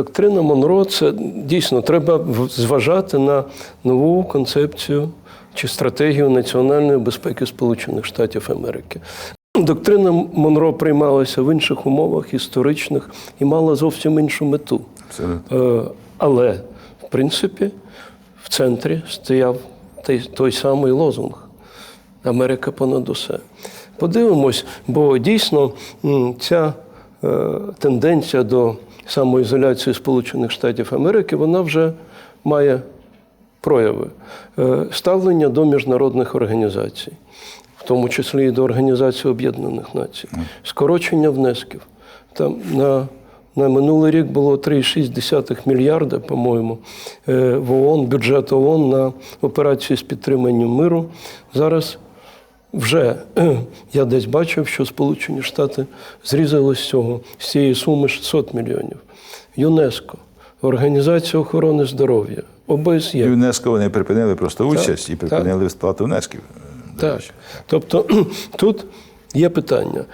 Доктрина Монро це дійсно треба зважати на нову концепцію чи стратегію національної безпеки Сполучених Штатів Америки. Доктрина Монро приймалася в інших умовах історичних і мала зовсім іншу мету. Абсолютно. Е, Але, в принципі, в центрі стояв той, той самий лозунг Америка понад усе. Подивимось, бо дійсно ця е, тенденція до самоізоляції Сполучених Штатів Америки вона вже має прояви Е, ставлення до міжнародних організацій, в тому числі і до Організації Об'єднаних Націй, скорочення внесків. Там на, на минулий рік було 3,6 мільярда, по-моєму, е, в ООН, бюджет ООН на операції з підтримання миру. Зараз вже я десь бачив, що Сполучені Штати зрізали з цього з цієї суми 600 мільйонів. ЮНЕСКО, Організація охорони здоров'я, ОБСЄ. ЮНЕСКО вони припинили просто участь і так. припинили сплату внесків. Так. Тобто тут є питання.